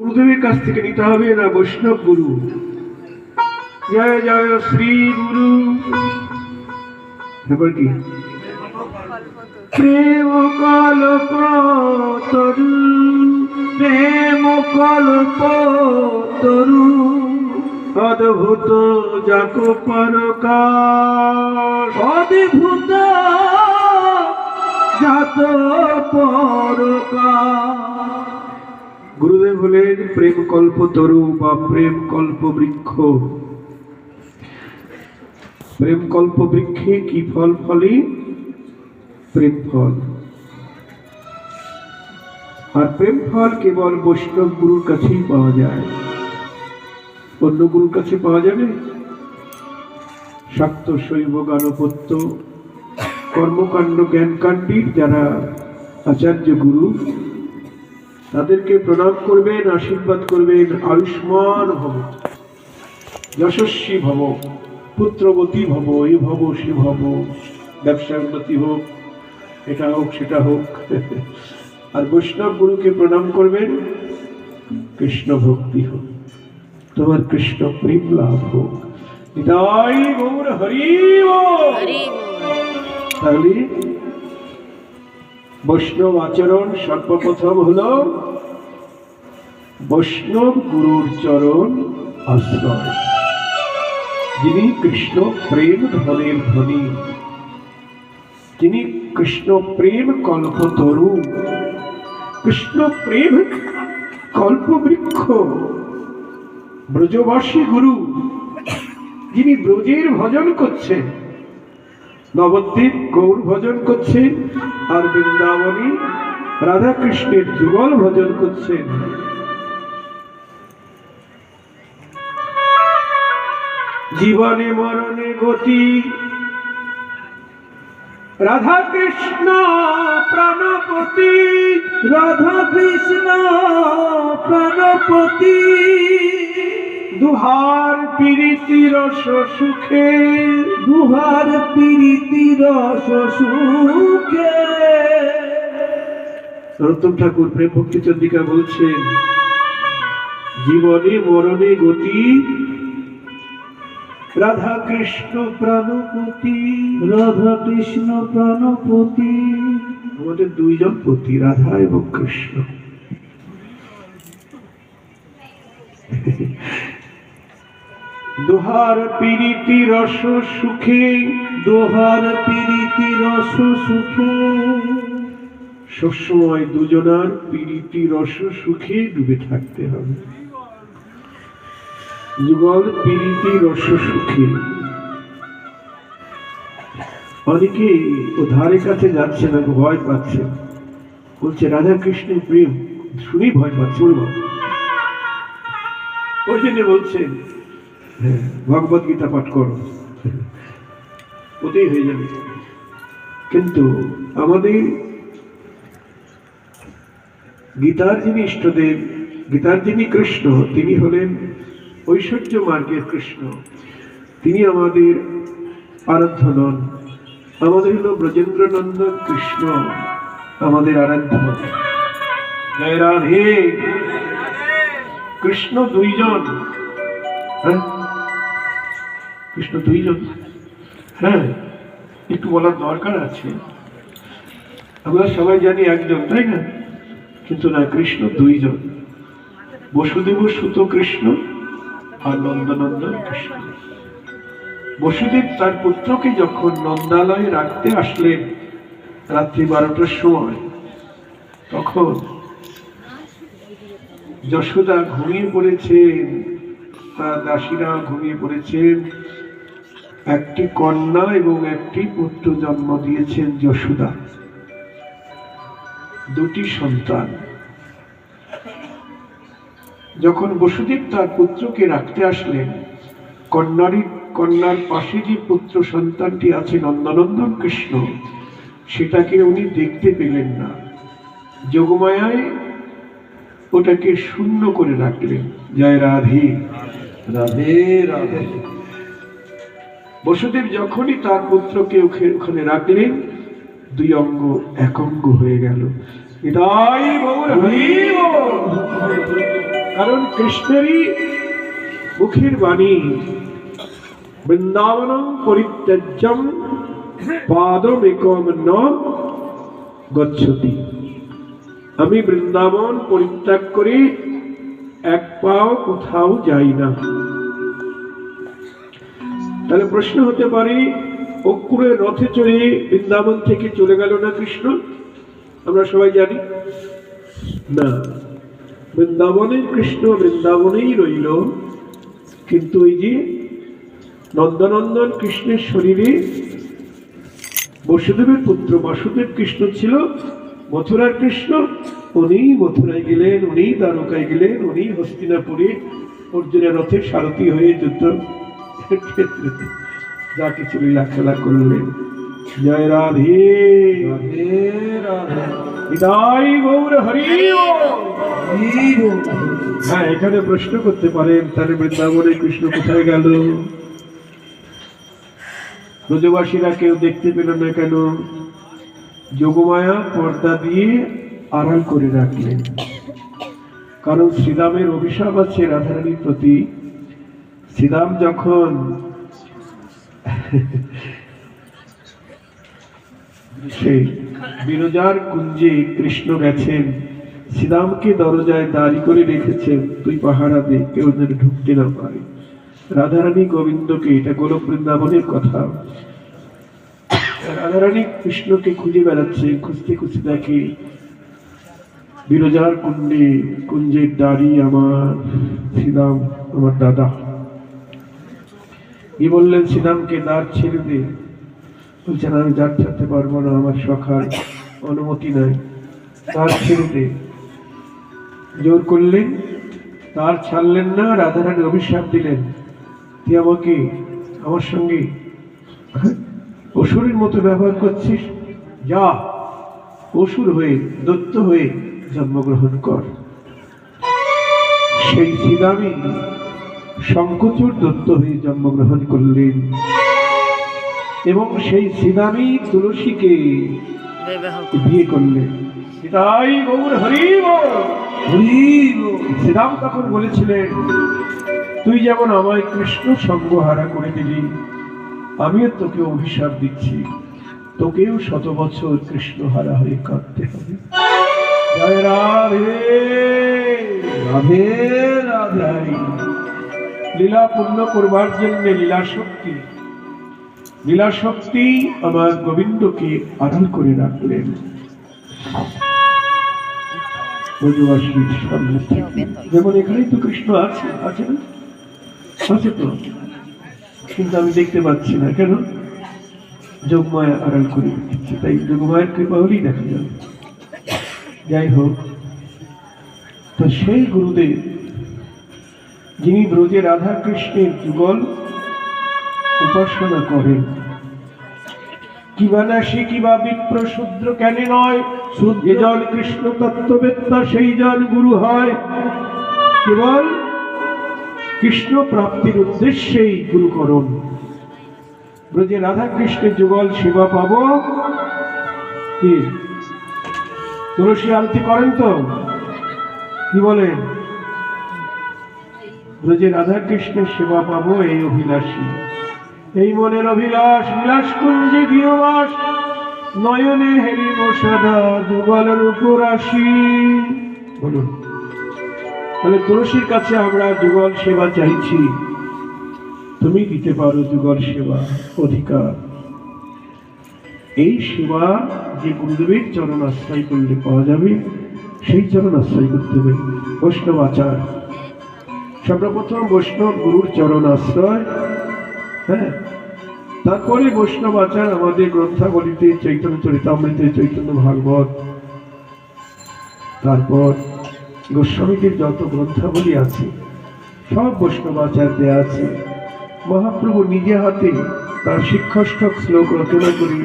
গুরুদেবের কাছ থেকে নিতে হবে না, বৈষ্ণব গুরু। জয় জয় শ্রী গুরু। কি? প্রেম কল্প তরু, প্রেম তরু, অদ্ভুত যাক পরকাশ। অদ্ভুত যাত গুরুদেব হলেন প্রেম কল্প তরু বা প্রেম কল্প বৃক্ষ। প্রেম কল্প বৃক্ষে কি ফল ফলে? প্রেম ফল। আর প্রেম ফল কেবল বৈষ্ণব গুরুর কাছেই পাওয়া যায়। অন্য গুরুর কাছে পাওয়া যাবে? শাক্ত শৈব গানপত্য, কর্মকাণ্ড জ্ঞানকাণ্ডীর যারা আচার্য গুরু তাদেরকে প্রণাম করবেন আশীর্বাদ করবেন আয়ুষ্মান ভব। যশস্বী ভব পুত্রবতী ভব এ ভব সে ভব ব্যবসা উন্নতি হোক এটা হোক সেটা হোক। আর বৈষ্ণব গুরুকে প্রণাম করবেন কৃষ্ণ ভক্তি হোক তোমার কৃষ্ণ প্রেম লাভ হোক। নিতাই গৌর হরি। তাহলে বৈষ্ণব আচরণ সর্বপ্রথম হল বৈষ্ণব গুরুর চরণ আশ্রয়। যিনি কৃষ্ণ প্রেম ধনের ধনী, যিনি কৃষ্ণ প্রেম কল্পতরু কৃষ্ণ প্রেম কল্পবৃক্ষ ব্রজবাসী গুরু, যিনি ব্রজের ভজন করছেন। নবদ্বীপ গৌর ভজন করছে, আর বৃন্দাবনী রাধা কৃষ্ণের যুগল ভজন করছেন জীবনে মরণে গতি রাধা কৃষ্ণ প্রাণপতি রাধা কৃষ্ণ প্রাণপতি। দুহার পিরিতি রস সুখে। দুহার পিরিতি রস সুখে। নরোত্তম ঠাকুর প্রেম ভক্তি চন্দ্রিকা বলছেন জীবনে মরণে গতি রাধা কৃষ্ণ প্রাণপতি। রাধা কৃষ্ণ প্রাণপতি। আমাদের দুইজন পতি রাধা এবং কৃষ্ণ। দোহার পিরিতি রস সুখে, দোহার পিরিতি রস সুখে। সবসময় দুজনার পিরিতি রস সুখে ডুবে থাকতে হবে। যুগল পিরিতি রস সুখে। অনেকে ও ধারে কাছে যাচ্ছে না ভয় পাচ্ছে। বলছে, রাধা কৃষ্ণের প্রেম, শুনেই ভয় পাচ্ছে ওই জন্য বলছেন ভগবত গীতা পাঠ করো। ওতেই হয়ে যাবে। কিন্তু আমাদের গীতার যিনি ইষ্টদেব, গীতার যিনি কৃষ্ণ, তিনি হলেন ঐশ্বর্য মার্গের কৃষ্ণ। তিনি আমাদের আরাধ্য নন আমাদের হল ব্রজেন্দ্র নন্দন কৃষ্ণ, আমাদের আরাধ্য জয় রাধে। কৃষ্ণ দুইজন। হ্যাঁ? কৃষ্ণ দুইজন। হ্যাঁ একটু বলার দরকার আছে। আমরা সবাই জানি একজন, তাই না? কিন্তু না, কৃষ্ণ দুইজন। বসুদেব সুত কৃষ্ণ আর নন্দনন্দন কৃষ্ণ। বসুদেব তার পুত্রকে যখন নন্দালয়ে রাখতে আসলেন রাত্রি বারোটার সময়, তখন যশোদা ঘুমিয়ে পড়েছেন, তার দাসীরা ঘুমিয়ে পড়েছেন। একটি কন্যা এবং একটি পুত্র জন্ম দিয়েছেন যশোদা। দুটি সন্তান। যখন বসুদেব তার পুত্রকে রাখতে আসলেন কন্যারই কন্যার পাশে যে পুত্র সন্তানটি আছে নন্দনন্দন কৃষ্ণ, সেটাকে উনি দেখতে পেলেন না। যোগমায়ায় ওটাকে শূন্য করে রাখলেন। জয় রাধে। রাধে রাধে। বসুদেব যখনই তার পুত্রকে ওখে- ওখানে রাখলেন দুই অঙ্গ এক অঙ্গ হয়ে গেল। কারণ কৃষ্ণেরই মুখের বাণী, বৃন্দাবনম পরিত্যাজ্যম পাদমেকম ন গচ্ছতি। আমি বৃন্দাবন পরিত্যাগ করে এক পাও কোথাও যাই না। তাহলে প্রশ্ন হতে পারে অক্ষুরের রথে চড়ে বৃন্দাবন থেকে চলে গেল না কৃষ্ণ? আমরা সবাই জানি। না। বৃন্দাবনে কৃষ্ণ বৃন্দাবনেই রইল, কিন্তু ওই যে নন্দনন্দন কৃষ্ণের শরীরে বসুদেবের পুত্র বাসুদেব কৃষ্ণ ছিল, মথুরার কৃষ্ণ উনি মথুরায় গেলেন উনি দ্বারকায় গেলেন উনি হস্তিনাপুরে অর্জুনের রথে সারথী হয়ে যুদ্ধ ক্ষেত্রে যা কিছু লীলা খেলা করলেন জয় রাধে। গৌর হরি। হ্যাঁ এখানে প্রশ্ন করতে পারেন তাহলে বৃন্দাবনে কৃষ্ণ কোথায় গেল? ব্রজবাসীরা কেউ দেখতে পেল না কেন? যোগমায়া পর্দা দিয়ে আড়াল করে রাখলেন। কারণ শ্রীরামের অভিশাপ আছে রাধারানীর প্রতি। শ্রীরাম যখন সেই বিরজার কুঞ্জে কৃষ্ণ গেছেন, শ্রীরামকে দরজায় দাঁড়ি করে রেখেছেন, তুই পাহারা দে কেউ যেন ঢুকতে না পারে। রাধারানী গোবিন্দকে, এটা গোলক বৃন্দাবনের কথা। রাধারানী কৃষ্ণকে খুঁজে বেড়াচ্ছে, খুঁজতে খুঁজতে দেখে বিরজার কুণ্ডে, কুঞ্জের দাড়ি আমার, শ্রীরাম আমার দাদা। কি বললেন শ্রীরামকে দ্বার ছেড়ে দে। বলছেন, আমি যার ছাড়তে পারব না, আমার সখার অনুমতি নাই। তার ছেড়ে দে। জোর করলেন তার ছাড়লেন না রাধারানী অভিশাপ দিলেন। তুই আমাকে, আমার সঙ্গে অসুরের মতো ব্যবহার করছিস? যা, অসুর হয়ে, দত্ত হয়ে জন্মগ্রহণ কর। সেই শ্রীরামী শঙ্কচুর দত্ত হয়ে জন্মগ্রহণ করলেন। এবং সেই শ্রীরামী তুলসীকে বিয়ে করলেন। সেটাই গৌর হরি হরি শ্রীরাম তখন বলেছিলেন তুই যেমন আমায় কৃষ্ণ সঙ্গ হারা করে দিলি আমিও তোকে অভিশাপ দিচ্ছি। তোকেও শত বছর কৃষ্ণ হারা হয়ে কাঁদতে হবে। জয় রাধে। রাধে রাধে লীলা পূর্ণ করবার জন্য লীলা শক্তি লীলা শক্তি আমার গোবিন্দকে আধার করে রাখলেন। যেমন এখানেই তো কৃষ্ণ আছে আছে না? আছে তো। কিন্তু আমি দেখতে পাচ্ছি না। কেন? যোগমায়া আড়াল করে দিচ্ছে তাই যোগমায়ের কৃপা হলেই দেখা যাবে। যাই হোক, তো সেই গুরুদেব যিনি ব্রজে রাধা কৃষ্ণের যুগল উপাসনা করেন। কিবা না সে কিবা বিপ্র শূদ্র কেন নয় যে জন কৃষ্ণ তত্ত্ববেত্তা সেই জন গুরু হয়। কেবল কৃষ্ণ প্রাপ্তির উদ্দেশ্যেই গুরুকরণ। ব্রজে রাধা কৃষ্ণের যুগল সেবা পাব? কি? তুলসী আরতি করেন তো? কি বলেন? ব্রজে রাধা কৃষ্ণের সেবা পাবো এই অভিলাষী। এই মনের অভিলাষ বিলাস কুঞ্জে গৃহবাস, নয়নে হেরি মশাদা যুগলের উপর আসি বলুন, তাহলে তুলসীর কাছে আমরা যুগল সেবা চাইছি। তুমি দিতে পারো যুগল সেবা অধিকার। এই সেবা যে গুরুদেবের চরণ আশ্রয় করলে পাওয়া যাবে, সেই চরণ আশ্রয় করতে হবে। বৈষ্ণব আচার। সর্বপ্রথম বৈষ্ণব গুরুর চরণ আশ্রয় হ্যাঁ? তারপরে বৈষ্ণব আচার আমাদের গ্রন্থাবলিতে, চৈতন্য চরিতামৃতে, চৈতন্য ভাগবত, তারপর গোস্বামীদের যত গ্রন্থাবলী আছে, সব বৈষ্ণব আচার দেয়া আছে। মহাপ্রভু নিজে হাতে তার শিক্ষাষ্টক শ্লোক রচনা করে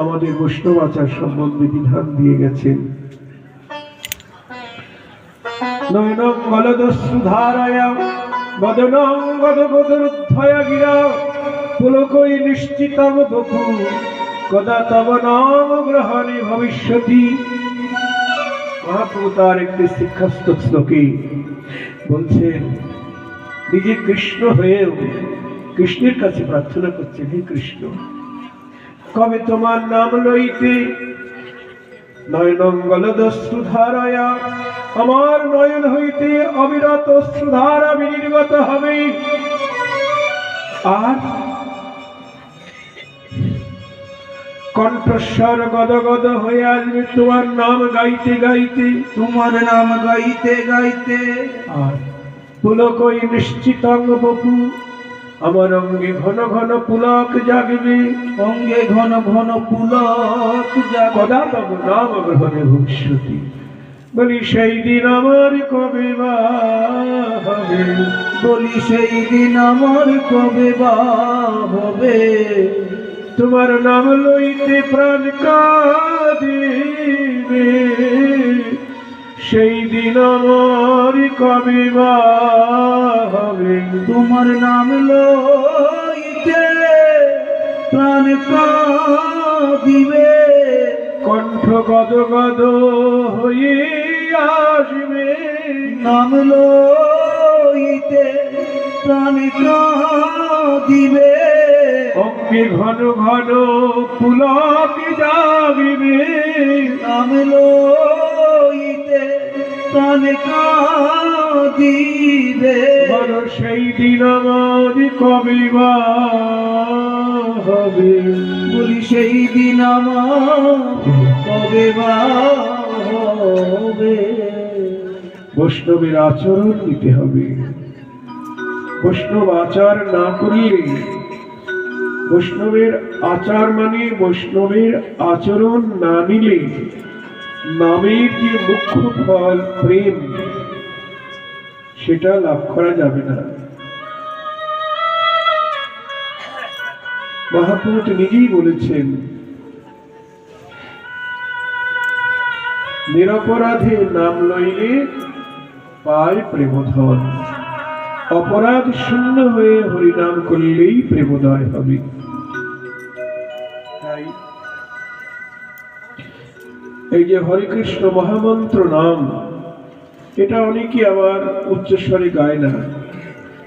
আমাদের বৈষ্ণব আচার সম্বন্ধে বিধান দিয়ে গেছেন। নয়নং গলদস্যুধারায় বদনং গদগদরুদ্ধয় গিরা পুলকই নিশ্চিতম বপু কদা তব নাম গ্রহণে ভবিষ্যতি। মহাপ্রভু তার একটি শিক্ষাস্ত শ্লোকে বলছেন, নিজে কৃষ্ণ হয়েও কৃষ্ণের কাছে প্রার্থনা করছেন হে কৃষ্ণ, কবে তোমার নাম লইতে নয়নঙ্গলদশ্রুধারয়া আমার নয়ন হইতে অবিরত সুধারা বিনির্গত হবে আর কণ্ঠস্বর গদ গদ হয়ে আসবে তোমার নাম গাইতে গাইতে তোমার নাম গাইতে গাইতে। আর পুলকই নিশ্চিতঙ্গ বপু আমার অঙ্গে ঘন ঘন পুলক জাগবে। অঙ্গে ঘন ঘন পুলক জাগ কদা তব নাম গ্রহণে ভবিষ্যতি বলি সেই দিন আমার কবে হবে? বলি সেই দিন আমার কবে হবে? তোমার নাম লইতে প্রাণ কাঁদিবে। সেই দিন আমার কবে হবে? তোমার নাম লইতে প্রাণ কাঁদিবে। কণ্ঠ গদ গদ হয়ে আসবে নাম লইতে প্রাণ কাঁদিবে। অঙ্গে ঘন ঘন পুলক জাগিবে। নাম লইতে প্রাণ বল সেই দিন আমার কবে বা হবে? বলি সেই দিন আমার কবে বা হবে। বৈষ্ণবের আচরণ নিতে হবে। বৈষ্ণব আচার না করলে বৈষ্ণবের আচার মানে বৈষ্ণবের আচরণ না নিলে নামের যে মুখ্য ফল প্রেম, সেটা লাভ করা যাবে না। মহাপুরুষ নিজেই বলেছেন নিরপরাধে নাম লইলে পায় প্রেমধন অপরাধ শূন্য হয়ে হরিনাম করলেই প্রেমোদয় হবে। এই যে হরে কৃষ্ণ মহামন্ত্র নাম, এটা অনেকে আবার উচ্চস্বরে গায় না।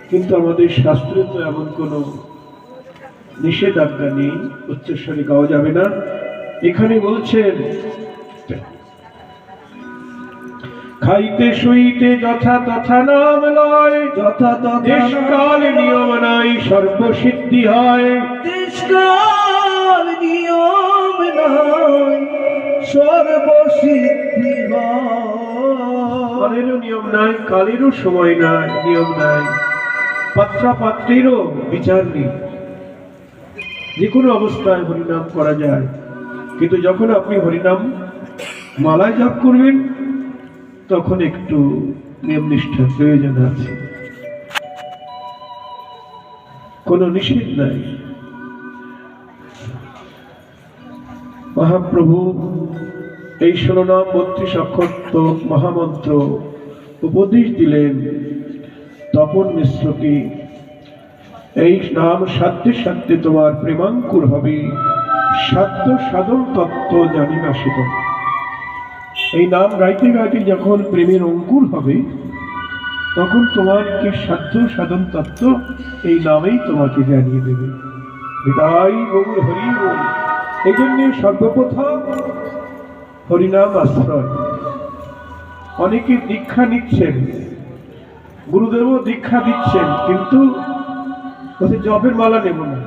কিন্তু আমাদের শাস্ত্রে তো এমন কোনো নিষেধাজ্ঞা নেই, উচ্চস্বরে গাওয়া যাবে না। এখানে বলছেন খাইতে শুইতে যথা তথা নাম লয় যথা তথা দেশকাল নিয়ম নাই সর্বসিদ্ধি হয়। দেশকাল নিয়ম নাই সর্বসিদ্ধি হয়। কালেরও নিয়ম নাই কালেরও সময় নাই নিয়ম নাই। পাত্রা পাত্রেরও বিচার নেই। যে কোনো অবস্থায় হরিনাম করা যায়। কিন্তু যখন আপনি হরিনাম মালায় জপ করবেন তখন একটু নিয়ম নিষ্ঠার প্রয়োজন আছে। কোনো নিষেধ নাই। মহাপ্রভু, এই ষোলো নাম বত্রিশ অক্ষর তো মহামন্ত্র উপদেশ দিলেন, তপন মিশ্রকে, এই নাম সাধ্যে সাধ্যে তোমার প্রেমাঙ্কুর হবে, সাধ্য সাধন তত্ত্ব জানি না সে এই নাম গাইতে গাইতে যখন প্রেমের অঙ্কুর হবে, তখন তোমার কি সাধ্য, সাধন তত্ত্ব এই নামেই তোমাকে জানিয়ে দেবে। বিদায় গৌর হরি। এই জন্য সর্বপ্রথম হরিনাম আশ্রয়। অনেকে দীক্ষা নিচ্ছেন, গুরুদেবও দীক্ষা দিচ্ছেন, কিন্তু জপের মালা নেব না।